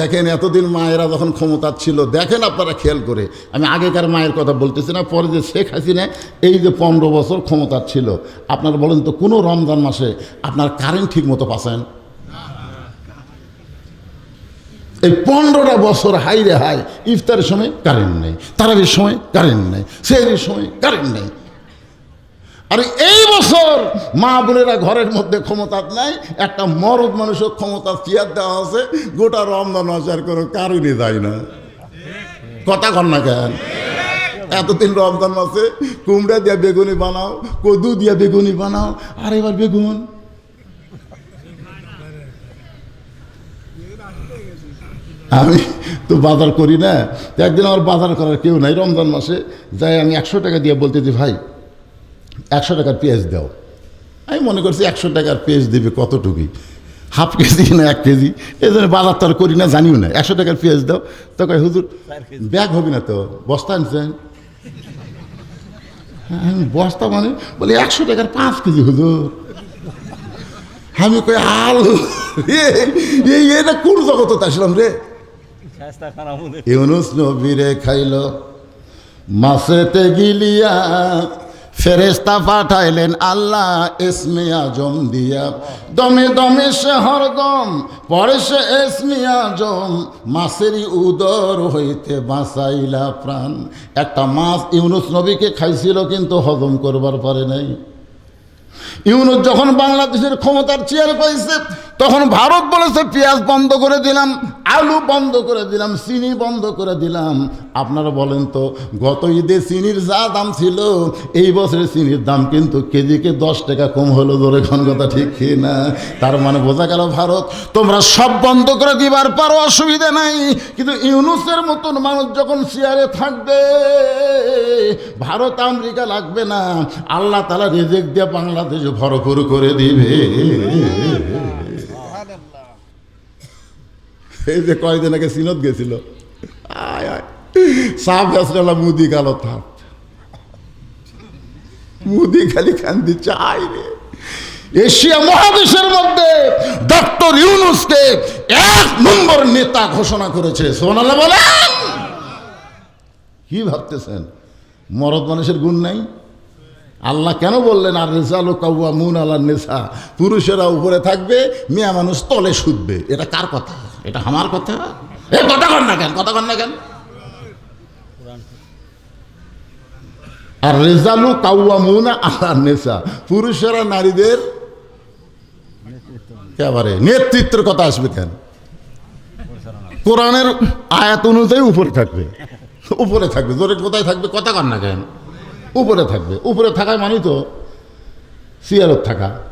দেখেন, এতদিন মায়েরা যখন ক্ষমতা ছিল, দেখেন আপনারা খেয়াল করে, আমি আগেকার মায়ের কথা বলতেছি না, পরে যে শেখ হাসিনা এই যে পনেরো বছর ক্ষমতা ছিল, আপনারা বলেন তো কোনো রমজান মাসে আপনার কারেন্ট ঠিক মতো পাচ্ছেন? এই পনেরোটা বছর হাই রে হাই ইফতারের সময় কারেন্ট নেই, তারাবির সময় কারেন্ট নেই, সেহরির সময় কারেন্ট নেই। আর এই বছর মা বোনেরা ঘরের মধ্যে ক্ষমতা নাই, একটা মরদ মানুষের ক্ষমতা চেয়ার দেওয়া আছে, গোটা রমজান মাসে করে কারণই যায় না। কথা কর না কেন? এতদিন রমজান মাসে কুমড়া দিয়া বেগুনি বানাও, কদু দিয়া বেগুনি বানাও, আর এবার বেগুন। আমি তো বাজার করি না একদিন আমার বাজার করার কেউ নাই রমজান মাসে, যাই আমি একশো টাকা দিয়ে বলতেছি, ভাই, একশো টাকার পেঁয়াজ দাও। আমি মনে করছি একশো টাকার পেঁয়াজ দেবে কতটুকুই? হাফ কেজি না এক কেজি? এই জন্য বাজার তো আর করি না জানিও না। একশো টাকার পেঁয়াজ দাও। তো কয় হুজুর ব্যাগ হবে না তো? বস্তা আনছেন? হ্যাঁ, বস্তা মানে? বলে একশো টাকার পাঁচ কেজি হুজুর। আমি কই আলু? এই এটা কোন জগত আসলাম রে? ইউনুস নবীরে খাইল মাসেতে গিলিয়া ফেরেস্তা পাঠাইলেন, আল্লাহ এসমে আজম দিয়া। দমে দমে সে হরদম পরে সে এসমে আজম। মাসেরই উদর হইতে বাঁচাইলা প্রাণ। একটা মাছ ইউনুস নবীকে খাইছিল, কিন্তু হজম করবার পারে নাই। ইউনুস যখন বাংলাদেশের ক্ষমতার চেয়ার পাইছে, তখন ভারত বলেছে, পেঁয়াজ বন্ধ করে দিলাম। আলু বন্ধ করে দিলাম, চিনি বন্ধ করে দিলাম। আপনারা বলেন তো, গত ঈদে চিনির যা দাম ছিল, এই বছরে চিনির দাম কিন্তু কেজিকে দশ টাকা কম হলো ধরে কোন কথা ঠিক না? তার মানে বোঝা গেল ভারত, তোমরা সব বন্ধ করে দিবার পারো, অসুবিধা নাই। কিন্তু ইউনুসের মতন মানুষ যখন চেয়ারে থাকবে, ভারত আমেরিকা লাগবে না। আল্লাহ তালা রেজেক দিয়ে বাংলাদেশ ভরপুর করে দিবে। এই যে কয়দিন আগে সিনত গেছিল। আয় আয়। মুদি গেল থাপ মুদি খালি কান্দি চাই রে। এশিয়া মহাদেশের মধ্যে ডক্টর ইউনুসকে এক নম্বর নেতা ঘোষণা করেছে। সোনালা বলেন। কি ভাবতেছেন? মরদ মানুষের গুণ নাই? আল্লাহ কেন বললেন, আর রেজালো কাউয়া মুন আল্লাহ নেশা পুরুষেরা উপরে থাকবে, মেয়া মানুষ তলে শুধবে এটা কার কথা? এটা আমার কথা? এ, কথা কর না কেন? কথা কর না কেন? আর রেজালু কাউয়া মুনা আল্লাহ নেশা পুরুষেরা নারীদের একেবারে নেতৃত্বের কথা আসবে কেন? কোরআনের আয়াত অনুযায়ী উপরে থাকবে। উপরে থাকবে। জোরে কোথায় থাকবে? কথা কর না কেন? উপরে থাকবে। উপরে থাকায় মানে তো সিয়ারত থাকা।